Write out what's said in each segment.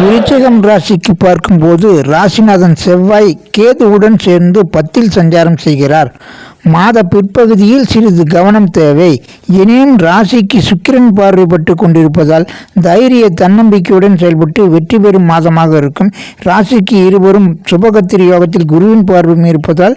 விருச்சிகம் ராசிக்கு பார்க்கும்போது ராசிநாதன் செவ்வாய் கேதுவுடன் சேர்ந்து பத்தில் சஞ்சாரம் செய்கிறார். மாத பிற்பகுதியில் சிறிது கவனம் தேவை. எனினும் ராசிக்கு சுக்கிரன் பார்வைப்பட்டு கொண்டிருப்பதால் தைரிய தன்னம்பிக்கையுடன் செயல்பட்டு வெற்றி பெறும் மாதமாக இருக்கும். ராசிக்கு இருவரும் சுபகத்திரி யோகத்தில் குருவின் பார்வையும் இருப்பதால்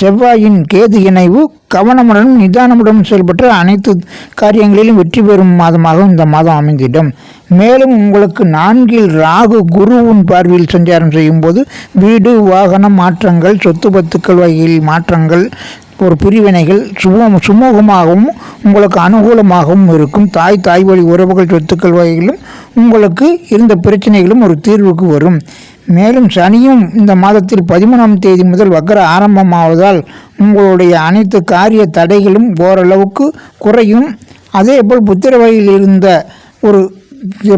செவ்வாயின் கேது இணைவு கவனமுடனும் நிதானமுடனும் செயல்பட்டு அனைத்து காரியங்களிலும் வெற்றி பெறும் மாதமாகவும் இந்த மாதம் அமைந்திடும். மேலும் உங்களுக்கு நான்கில் ராகு குருவின் பார்வையில் சஞ்சாரம் செய்யும்போது வீடு வாகனம் மாற்றங்கள் சொத்து பத்துக்கள் வகையில் மாற்றங்கள் ஒரு பிரிவினைகள் சுமூ சுமூகமாகவும் உங்களுக்கு அனுகூலமாகவும் இருக்கும். தாய் தாய் வழி உறவுகள் சொத்துக்கள் வகையிலும் உங்களுக்கு இருந்த பிரச்சனைகளும் ஒரு தீர்வுக்கு வரும். மேலும் சனியும் இந்த மாதத்தில் பதிமூணாம் தேதி முதல் வக்கர ஆரம்பமாவதால் உங்களுடைய அனைத்து காரிய தடைகளும் ஓரளவுக்கு குறையும். அதேபோல் புத்திர வகையில் இருந்த ஒரு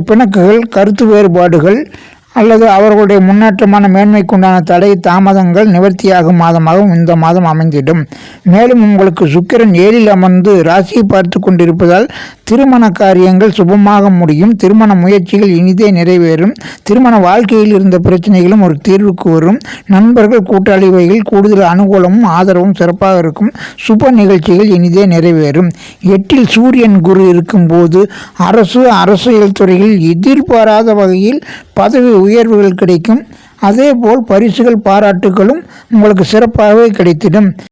பிணக்குகள் கருத்து வேறுபாடுகள் அல்லது அவர்களுடைய முன்னேற்றமான மேன்மைக்குண்டான தடை தாமதங்கள் நிவர்த்தியாகும் மாதமாகவும் இந்த மாதம் அமைந்திடும். மேலும் உங்களுக்கு சுக்கிரன் ஏழில் அமர்ந்து ராசியை பார்த்து கொண்டிருப்பதால் திருமண காரியங்கள் சுபமாக முடியும். திருமண முயற்சிகள் இனிதே நிறைவேறும். திருமண வாழ்க்கையில் இருந்த பிரச்சனைகளும் ஒரு தீர்வுக்கு வரும். நண்பர்கள் கூட்டாளி வகையில் கூடுதல் அனுகூலமும் ஆதரவும் சிறப்பாக இருக்கும். சுப நிகழ்ச்சிகள் இனிதே நிறைவேறும். எட்டில் சூரியன் குரு இருக்கும்போது அரசு அரசியல் துறையில் எதிர்பாராத வகையில் பதவி உயர்வுகள் கிடைக்கும். அதேபோல் பரிசுகள் பாராட்டுகளும் உங்களுக்கு சிறப்பாகவே கிடைத்திடும்.